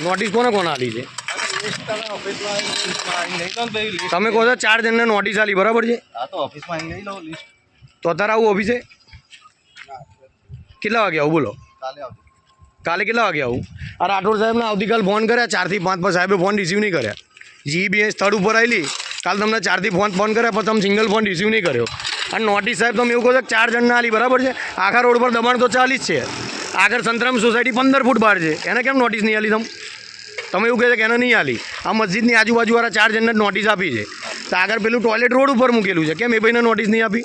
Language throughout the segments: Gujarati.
નોટિસ કોને કોને આલી છે? તમે કહો છો ચાર જણને નોટિસ આલી બરાબર છે? તો અત્યારે આવું ઓફિસે? કેટલા વાગે આવું બોલો? કાલે કેટલા વાગે આવું? આ રાઠોડ સાહેબને આવતીકાલ ફોન કર્યા, ચારથી પાંચ પર સાહેબે ફોન રિસીવ નહીં કર્યા. જીબી સ્થળ ઉપર આવેલી કાલ તમને ચારથી ફોન ફોન કર્યા પણ તમે સિંગલ ફોન રિસીવ નહીં કર્યો. અને નોટિસ સાહેબ તમે એવું કહો છો ચાર જણને આલી, બરાબર છે? આખા રોડ પર દબાણ તો ચાલીસ છે. આગળ સંતરામ સોસાયટી પંદર ફૂટ બહાર છે. એને કેમ નોટિસ નહીં આલી તમે? તમે એવું કહે છે કે એને નહીં આલી. આ મસ્જિદની આજુબાજુવાળા ચાર જણને નોટિસ આપી છે. તો આગળ પેલું ટોયલેટ રોડ ઉપર મૂકેલું છે. કેમ એ ભાઈને નોટિસ નહીં આપી?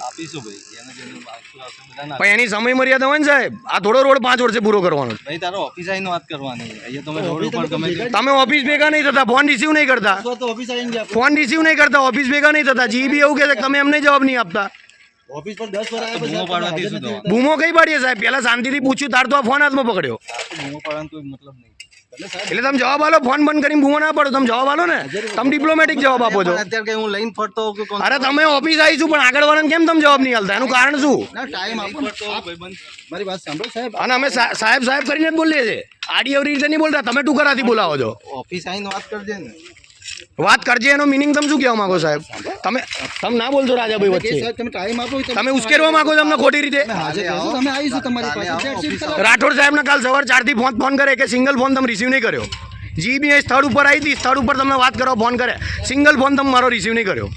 પણ એની સમય મર્યાદા હોય ને સાહેબ. આ થોડો રોડ પાંચ વર્ષે પૂરો કરવાનો ભાઈ તારો ઓફિસ આવીને વાત કરવાની. તમે રોડ ઉપર ગમે તે તમે ઓફિસ ભેગા નહીં થતા. ફોન રિસીવ નહીં કરતા. ફોન રિસીવ નહીં કરતા. ઓફિસ ભેગા નહીં થતા. જીબી એવું કહે છે કે તમે એમને જવાબ નહીં આપતા. ઓફિસ પર દસ વાર બૂમો કઈ પાડીએ સાહેબ? પહેલા શાંતિથી પૂછ્યું તાર તો આ ફોન હાથમાં પકડ્યો. બૂમો પાડવાનો કોઈ મતલબ નહીં. એટલે તમે જવાબ આલો ફોન બંધ કરીને બૂમો ના પડો. તમે જવાબ આલો ને. તમે ડિપ્લોમેટિક જવાબ આપો છો અત્યારે હું લઈને ફરતો હોઉં કે કોણ? અરે તમે ઓફિસ આવી છું પણ આગળ વાળાને કેમ તમે જવાબ નહીં આલતા એનું કારણ શું? ટાઈમ આપો મારી વાત સાંભળો સાહેબ. અને અમે સાહેબ સાહેબ કરીને જ બોલીએ છીએ. આડી અવરી રીતે નહીં બોલતા તમે ટુકરાથી બોલાવો છો. ઓફિસ આવીને વાત કરજે ને. વાત કરજે એનો મિનિંગ તમે શું કહેવા માંગો સાહેબ? તમે તમે ના બોલજો રાજાભાઈ વચ્ચે. તમે ટાઈમ આપો તમે ઉશ્કેરવા માંગો છો અમને ખોટી રીતે? તમે આવીશું તમારી પાસે રાઠોડ સાહેબને કાલ સવાર ચારથી ફોન ફોન કરે કે સિંગલ ફોન તમે રિસીવ નહીં કર્યો. જીબી એ સ્થળ ઉપર આવી હતી સ્થળ ઉપર તમને વાત કરો ફોન કરે. સિંગલ ફોન તમે મારો રિસીવ નહીં કર્યો.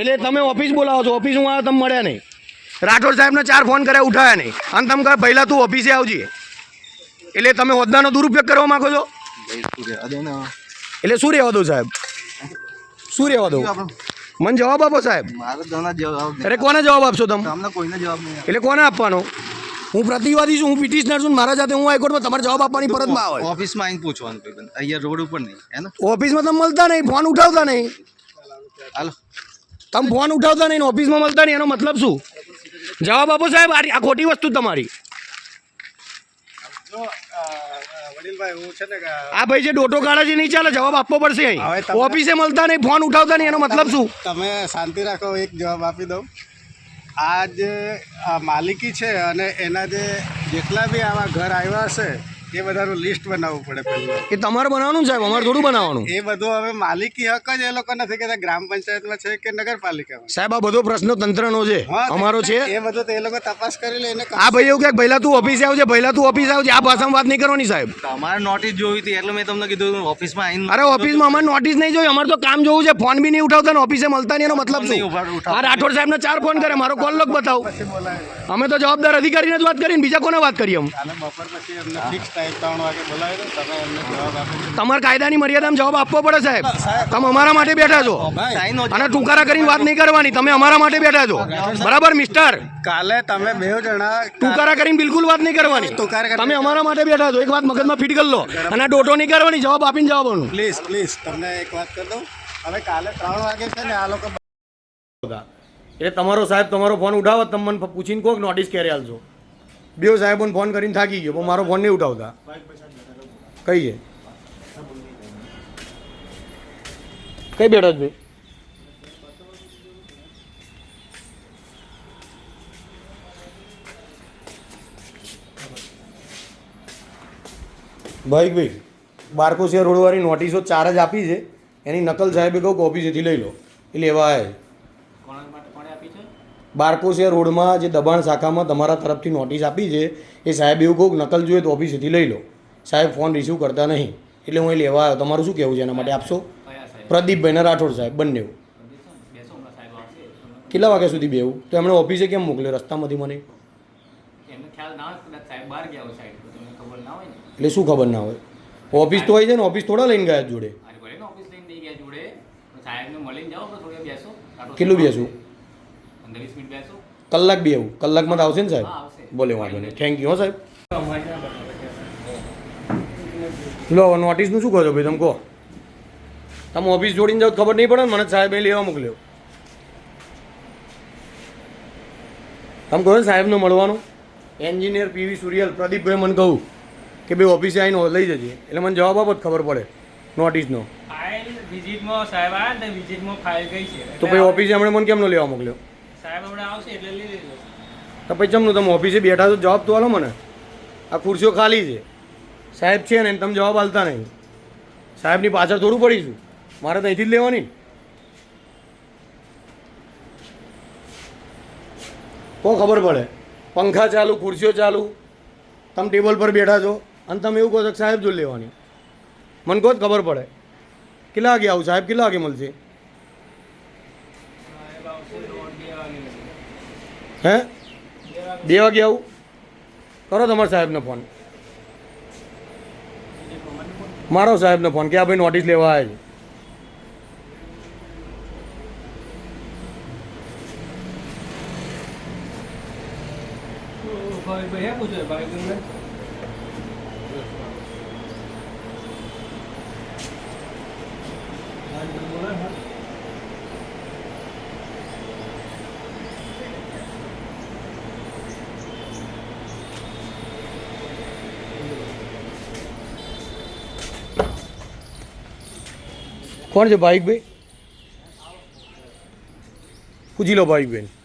એટલે તમે ઓફિસ બોલાવો છો ઓફિસ હું આવ્યો તમે મળ્યા નહીં. રાઠોડ સાહેબને ચાર ફોન કર્યા ઉઠાયા નહીં. અને તમે કહે પહેલાં તું ઓફિસે આવજે. એટલે તમે હોદ્દાનો દુરુપયોગ કરવા માંગો છો? એટલે શું રહેવા દો સાહેબ? શું રહેવા દો? મને જવાબ આપો સાહેબ. અરે કોને જવાબ આપશો તમે? તમને કોઈને જવાબ નહીં એટલે કોને આપવાનો? હું પ્રતિવાદી છું હું પિટિશનર છું મારા જાતે હું હાઈકોર્ટમાં તમારે જવાબ આપવાની ફરજમાં આવે. ઓફિસમાં આવીને પૂછવાનું અહીંયા રોડ ઉપર નહીં ઓફિસમાં તમે મળતા નહીં ફોન ઉઠાવતા નહીં. હાલો. તમે ફોન ઉઠાવતા નહીં ઓફિસમાં મળતા નહીં એનો મતલબ શું? જવાબ આપો સાહેબ આ આ ખોટી વસ્તુ તમારી. આ ભાઈ જે ડોટો કાઢે છે નહીં ચાલે? જવાબ આપવો પડશે અહીં. ઓફિસે મળતા નહીં ફોન ઉઠાવતા નહીં એનો મતલબ શું? તમે શાંતિ રાખો એક જવાબ આપી દઉં. આ જે માલિકી છે અને એના જે જેટલા બી આવા ઘર આવ્યા હશે એ બધાનું લિસ્ટ બનાવવું પડે પહેલાં. એ તમારે બનાવવાનું સાહેબ અમારે થોડું બનાવવાનું. એ બધું હવે માલિકી હક જ એ લોકો નથી કહેતા ગ્રામ પંચાયતમાં છે કે નગરપાલિકામાં? સાહેબ આ બધો પ્રશ્ન તંત્રનો છે અમારો છે. એ બધું તો એ લોકો તપાસ કરી લે એને આ ભાઈ એવું કે પહેલા તું ઓફિસે આવજે પહેલા તું ઓફિસે આવજે આ ભાષામાં વાત નહીં કરવાની સાહેબ. તમારે નોટિસ જોઈ હતી એટલે મેં તમને કીધું ઓફિસમાં આવીને અરે ઓફિસમાં અમારે નોટિસ નહીં જોઈ અમારે તો કામ જોવું છે ફોન બી નહીં ઉઠાવતા ને ઓફિસે મળતા નહીં એનો મતલબ નહીં શું આ રાઠોડ સાહેબને ચાર ફોન કરે મારો કોલ લોક બતાવો. અમે તો જવાબદાર અધિકારીને જ વાત કરીને બીજા કોને વાત કરીએ અમે બપોર પછી ફિક્સ ટાઈમ ત્રણ વાગે બોલાવી તમે એમને જવાબ આપો. તમારે કાયદાની મર્યાદામાં જવાબ આપવો પડે સાહેબ. તમે અમારા માટે બેઠા છો. અને ટૂંકારા કરીને વાત નહીં કરવાની તમે અમારા માટે બેઠા છો. બરાબર મિસ્ટર? કાલે તમે બે જણા ટૂંકારા કરીને બિલકુલ વાત નહીં કરવાની. તમે અમારા માટે બેઠા છો. એક વાત મગજમાં ફિટ કરી લો. અને ડોટો નહીં કરવાની જવાબ આપીને જવાબ પ્લીઝ પ્લીઝ તમને એક વાત કરી દઉં. હવે કાલે ત્રણ વાગે છે ને આ લોકો એટલે તમારો સાહેબ તમારો ફોન ઉઠાવો તમે મને પૂછીને કોક નોટિસ ક્યારે આલજો બે સાહેબોને ફોન કરીને થાકી ગયો પણ મારો ફોન નહીં ઉઠાવતા. કહીએ. કઈ બેઠો છે ભાઈ? ભાઈ ભાઈ શેર રોડવાળી નોટિસો ચાર જ આપી છે. એની નકલ સાહેબે કહું કોપી ઓફિસેથી લઈ લો. એ લેવા આવે બારકોસિયા રોડમાં જે દબાણ શાખામાં તમારા તરફથી નોટિસ આપી છે એ સાહેબ એવું કહું નકલ જોઈએ તો ઓફિસેથી લઈ લો. સાહેબ ફોન રિસીવ કરતા નહીં. એટલે હું એ લેવા આવ્યો. તમારું શું કહેવું છે એના માટે? આપશો પ્રદીપભાઈને રાઠોડ સાહેબ બંને કેટલા વાગ્યા સુધી બેવું તો એમણે ઓફિસે કેમ મોકલ્યો? રસ્તામાંથી મને? એટલે શું ખબર ના હોય? ઓફિસ તો હોય છે ને ઓફિસ થોડા લઈને ગયા જોડે. કેટલું બેસું પંદર વીસ મિનિટ બેસો કલાક બી આવું. કલાકમાં તો આવશે ને સાહેબ? બોલે વાંધો નહીં. થેન્ક યુ હો સાહેબ. લો હવે નોટિસનું શું કહો છો ભાઈ તમે કહો. તમે ઓફિસ જોડીને જાઓ ખબર નહીં પડે મને સાહેબ એ લેવા મોકલ્યો. તમે કહો ને સાહેબને મળવાનું? એન્જિનિયર પીવી સુરિયલ પ્રદીપભાઈ મને કહું કે ભાઈ ઓફિસે આવીને લઈ જજે. એટલે મને જવાબ આપો ખબર પડે નોટિસનો ફાઇલ સાહેબ આવ્યા ને વિઝિટમાં ફાઇલ ગઈ છે? તો ભાઈ ઓફિસે હમણાં મને કેમનો લેવા મોકલ્યો? સાહેબ હમણાં આવશે તો પછી ચમનું, તમે ઓફિસે બેઠા તો જવાબ તો હાલો મને. આ ખુરશીઓ ખાલી છે. સાહેબ છે ને તમે જવાબ આલતા નહીં. સાહેબની પાછળ થોડું પડીશું. મારે તો અહીંથી જ લેવાની. કો ખબર પડે. પંખા ચાલુ, ખુરશીઓ ચાલુ. તમે ટેબલ પર બેઠા છો. અને તમે એવું કહો છો સાહેબ જો લેવાની. મને કહો જ ખબર પડે. કેટલા વાગે આવું? સાહેબ કેટલા વાગે મળશે? હે? બે વાગે આવું? કરો તમારા સાહેબને ફોન મારો સાહેબને ફોન કે આ ભાઈ નોટિસ લેવા આવ્યા છે. શું છે ભાઈ ભાઈ પૂછી લો બેન